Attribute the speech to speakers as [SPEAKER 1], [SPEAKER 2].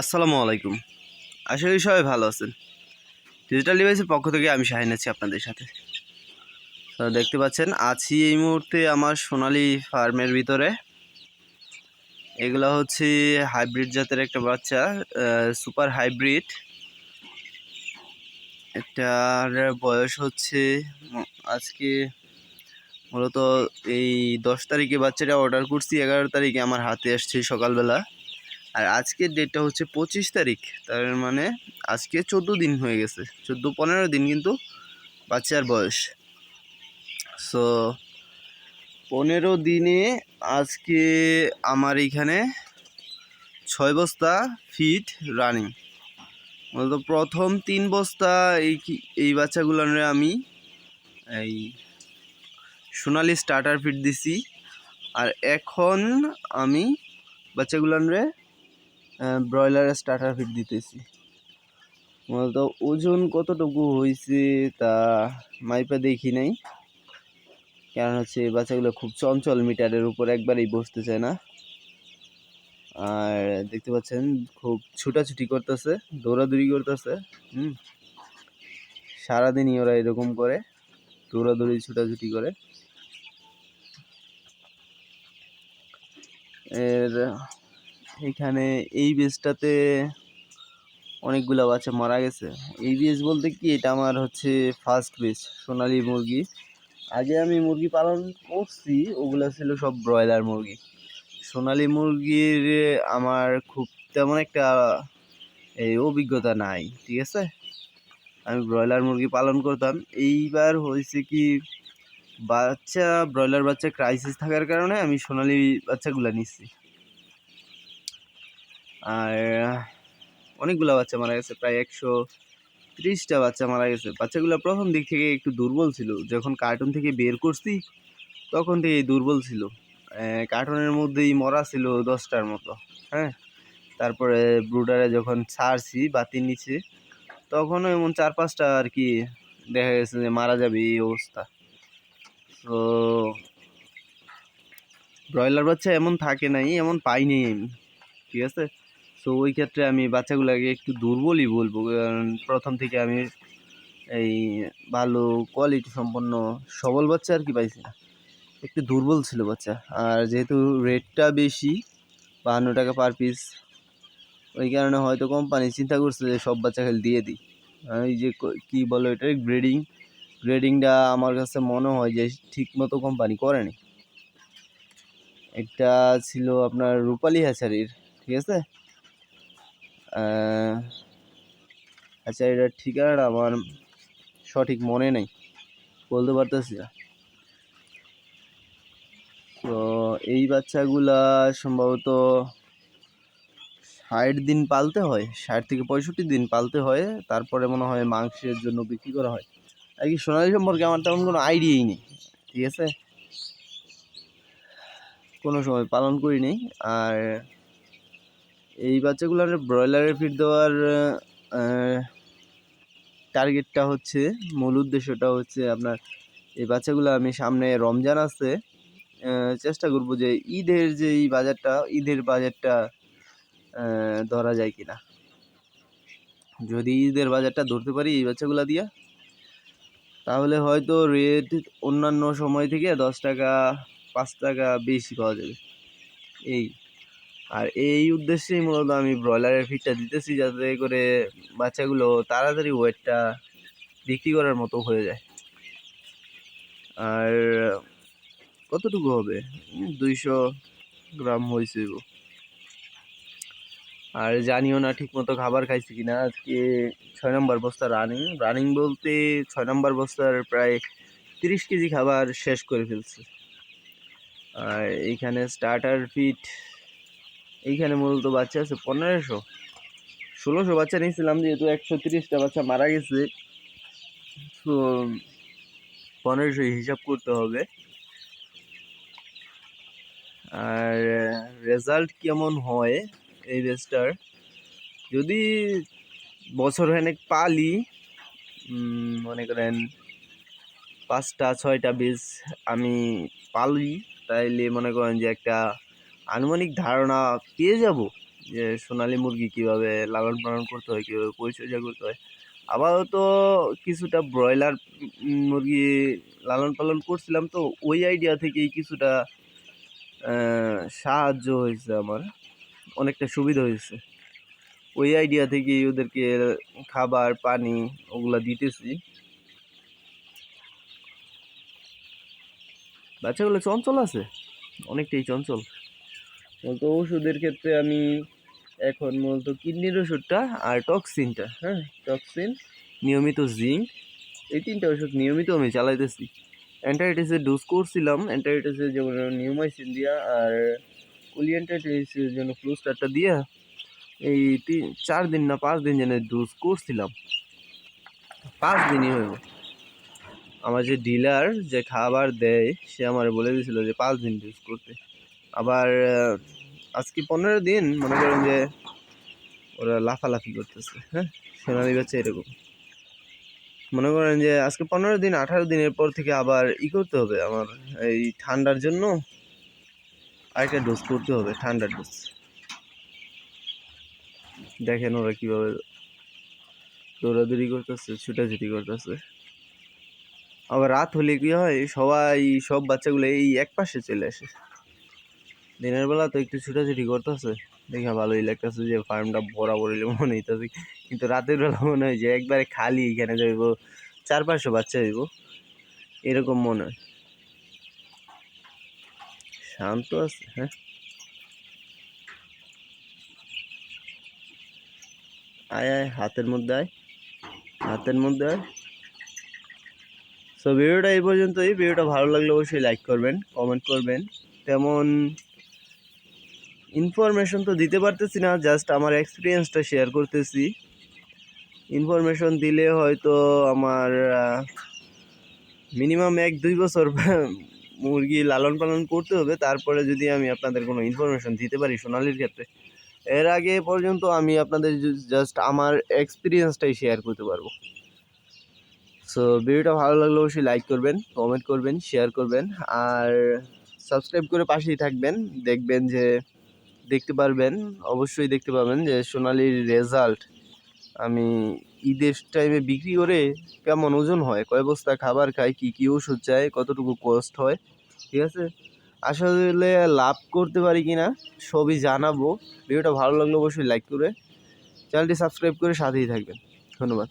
[SPEAKER 1] আসসালামু আলাইকুম। আশা করি সবাই ভালো আছেন। ডিজিটাল ডিভাইসের পক্ষ থেকে আমি শাহিন আছি আপনাদের সাথে। দেখতে পাচ্ছেন, আছি এই মুহূর্তে আমার সোনালি ফার্মের ভিতরে। এগুলো হচ্ছে হাইব্রিড জাতের একটা বাচ্চা সুপার হাইব্রিড এটার বয়স হচ্ছে, আজকে মূলত এই দশ তারিখে বাচ্চাটা অর্ডার করছি, এগারো তারিখে আমার হাতে আসছে সকালবেলা। আর আজকের ডেটটা হচ্ছে পঁচিশ তারিখ। তার মানে আজকে চোদ্দ দিন হয়ে গেছে। চোদ্দ, পনেরো দিন কিন্তু বাচ্চার বয়স। সো পনেরো দিনে আজকে আমার এইখানে ছয় বস্তা ফিট রানিং মূলত প্রথম তিন বস্তা এই এই বাচ্চাগুলোর আমি এই সোনালি স্টার্টার ফিট দিছি। আর এখন আমি বাচ্চাগুলানরে ব্রয়লারের স্টার্টার ফিট দিতেছি। মূলত ওজন কতটুকু হয়েছে তা মাইপা দেখি নাই। কারণ হচ্ছে এই বাচ্চাগুলো খুব চঞ্চল মিটারের উপর একবারেই বসতে চায় না। আর দেখতে পাচ্ছেন খুব ছুটাছুটি করতেছে, দৌড়াদৌড়ি করতেছে, হুম। সারাদিনই ওরা এরকম করে, দৌড়াদৌড়ি, ছুটাছুটি করে। এর এখানে এই বেজটাতে অনেকগুলো বাচ্চা মারা গেছে। এই বেজ বলতে কি? এটা আমার হচ্ছে ফার্স্ট বেজ সোনালি মুরগি। আগে আমি মুরগি পালন করছি, ওগুলো ছিল সব ব্রয়লার মুরগি। সোনালি মুরগির আমার খুব তেমন একটা, এই অভিজ্ঞতা নাই, ঠিক আছে? আমি ব্রয়লার মুরগি পালন করতাম। এইবার হয়েছে কি, বাচ্চা, ব্রয়লার বাচ্চা ক্রাইসিস থাকার কারণে আমি সোনালি বাচ্চাগুলো নিচ্ছি আর অনেকগুলো বাচ্চা মারা গেছে, প্রায় একশো ত্রিশটা বাচ্চা মারা গেছে। বাচ্চাগুলো প্রথম দিক থেকে একটু দুর্বল ছিল। যখন কার্টুন থেকে বের করছি, তখন থেকে দুর্বল ছিল। কার্টুনের মধ্যেই মরা ছিল দশটার মতো হ্যাঁ? তারপরে ব্রুডারে যখন ছাড়ছি বাতির নিচে তখনও এমন চার পাঁচটা আর কি দেখা গেছে যে মারা যাবে এই অবস্থা। তো ব্রয়লার বাচ্চা এমন থাকে নাই, এমন পাইনি আমি, ঠিক আছে? তো ওই ক্ষেত্রে আমি বাচ্চাগুলোকে একটু দুর্বলই বলব। প্রথম থেকে আমি এই ভালো কোয়ালিটি সম্পন্ন সবল বাচ্চা আর কি পাইছি। না একটু দুর্বল ছিল বাচ্চা। আর যেহেতু রেটটা বেশি, বাহান্ন টাকা পার পিস ওই কারণে হয়তো কোম্পানি চিন্তা করছে যে সব বাচ্চা খালি দিয়ে দিই। এই যে ক- বলো এটা গ্রেডিং গ্রেডিংটা আমার কাছে মনে হয় যে ঠিক মতো কোম্পানি করেনি একটা ছিল আপনার রূপালী হ্যাচারির ঠিক আছে? আচ্ছা এটার ঠিকানাটা আমার সঠিক মনে নেই। বলতে পারতেছি না। তো এই বাচ্চাগুলা সম্ভবত ষাট দিন পালতে হয়, ষাট থেকে পঁয়ষট্টি দিন পালতে হয়, তারপরে মনে হয় মাংসের জন্য বিক্রি করা হয়। আর কি সোনালি সম্পর্কে আমার তেমন কোনো আইডিয়াই নেই, ঠিক আছে? কোনো সময় পালন করি নেই, আর এই বাচ্চাগুলো বাচ্চাগুলোর ব্রয়লারের ফিড দেওয়ার টার্গেটটা হচ্ছে, মূল উদ্দেশ্যটা হচ্ছে আপনার, এই বাচ্চাগুলো আমি সামনে রমজান আছে চেষ্টা করব যে ঈদের যে এই বাজারটা, ঈদের বাজারটা ধরা যায় কিনা। যদি ঈদের বাজারটা ধরতে পারি এই বাচ্চাগুলো দিয়া, তাহলে হয়তো রেট অন্যান্য সময় থেকে দশ টাকা, পাঁচ টাকা বেশি পাওয়া যাবে। এই। আর এই উদ্দেশ্যেই মূলত আমি ব্রয়লারের ফিডটা দিতেছি যাতে করে বাচ্চাগুলো তাড়াতাড়ি ওয়েটটা বিক্রি করার মতো হয়ে যায়। আর কতটুকু হবে? দুইশো গ্রাম হয়েছে। আর জানিও না ঠিক মতো খাবার খাইছি কিনা। আজকে ছয় নম্বর বস্তা রানিং রানিং বলতে ছয় নম্বর বস্তার প্রায় তিরিশ কেজি খাবার শেষ করে ফেলছে। আর এইখানে স্টার্টার ফিট এইখানে মূলত বাচ্চা আছে পনেরোশো। ষোলোশো বাচ্চা নিয়েছিলাম যেহেতু একশো তিরিশটা বাচ্চা মারা গেছে। তো পনেরোশো হিসাব করতে হবে। আর রেজাল্ট কেমন হয় এই রেসটার যদি বছর খানেক পালি মনে করেন পাঁচটা, ছয়টা বীজ আমি পালি, তাইলে মনে করেন যে একটা আনুমানিক ধারণা পেয়ে যাব যে সোনালি মুরগি কীভাবে লালন পালন করতে হয়, কীভাবে পরিচর্যা করতে হয়। আপাতত কিছুটা ব্রয়লার মুরগি লালন পালন করছিলাম তো ওই আইডিয়া থেকেই কিছুটা সাহায্য হয়েছে আমার। অনেকটা সুবিধা হয়েছে। ওই আইডিয়া থেকেই ওদেরকে খাবার, পানি ওগুলা দিতেছি। বাচ্চাগুলো চঞ্চল আছে? অনেকটাই চঞ্চল। তো ওষুধের ক্ষেত্রে আমি এখন মূলত কিডনির ওষুধটা আর টক্সিনটা হ্যাঁ? টক্সিন, নিয়মিত জিঙ্ক, এই তিনটা ওষুধ নিয়মিত আমি চালাইতেছি। অ্যান্টাইটিসের ডোজ করছিলাম, অ্যান্টাইটিসের যেমন নিউমাইসিন দিয়া আর কুলিয়েন্টাইটিসের জন্য ফ্লুস্টারটা দিয়া এই তিন, চার দিন না পাঁচ দিন যেন ডোজ করছিলাম। পাঁচ দিনই হইব আমার যে ডিলার যে খাবার দেয়, সে আমার বলে দিয়েছিল যে পাঁচ দিন ডোজ করতে। আবার আজকে পনেরো দিন মনে করেন যে ওরা লাফালাফি করতেছে হ্যাঁ? সোনালি বাচ্চা এরকম। মনে করেন যে আজকে পনেরো দিন, আঠারো দিনের পর থেকে আবার ই করতে হবে আমার, এই ঠান্ডার জন্য আরেকটা ডোজ করতে হবে, ঠান্ডার ডোজ দেখেন ওরা কীভাবে দৌড়াদৌড়ি করতেছে, ছুটাছুটি করতেছে। আবার রাত হলে কী হয়, সবাই, সব বাচ্চাগুলো এই এক পাশে চলে আসে। দিনের বেলা তো একটু ছুটাছুটি করতেছে। দেখা ভালোই লাগতেছে যে ফার্মটা বরাবরই মনে হইতেছে। কিন্তু রাতের বেলা মনে হয় যে একবারে খালি এখানে যাইব চার পাঁচশো বাচ্চা হইব। এরকম মনে হয়। শান্ত আছে হ্যাঁ? আয় আয়, হাতের মধ্যে আয়। হাতের মধ্যে আয়। সো ভিডিওটা এই পর্যন্তই। ভিডিওটা ভালো লাগলে অবশ্যই লাইক করবেন কমেন্ট করবেন। তেমন ইনফরমেশন তো দিতে পারতেছি না জাস্ট আমার এক্সপিরিয়েন্সটা শেয়ার করতেছি। ইনফরমেশন দিলে হয়তো আমার মিনিমাম এক দুই বছর মুরগি লালন পালন করতে হবে, তারপরে যদি আমি আপনাদের কোনো ইনফরমেশন দিতে পারি সোনালির ক্ষেত্রে, এর আগে পর্যন্ত আমি আপনাদের জাস্ট আমার এক্সপিরিয়েন্সটাই শেয়ার করতে পারব। সো ভিডিওটা ভালো লাগলে অবশ্যই লাইক করবেন কমেন্ট করবেন শেয়ার করবেন, আর সাবস্ক্রাইব করে পাশেই থাকবেন, দেখবেন যে দেখতে পারবেন, অবশ্যই দেখতে পাবেন যে সোনালির রেজাল্ট আমি ঈদের টাইমে বিক্রি করে কেমন ওজন হয়, কয় বস্তা খাবার খাই কী কী ওষুধ চাই কতটুকু কস্ট হয়, ঠিক আছে? আসলে লাভ করতে পারি কি না সবই জানাব। ভিডিওটা ভালো লাগলে অবশ্যই লাইক করে চ্যানেলটি সাবস্ক্রাইব করে সাথেই থাকবেন। ধন্যবাদ।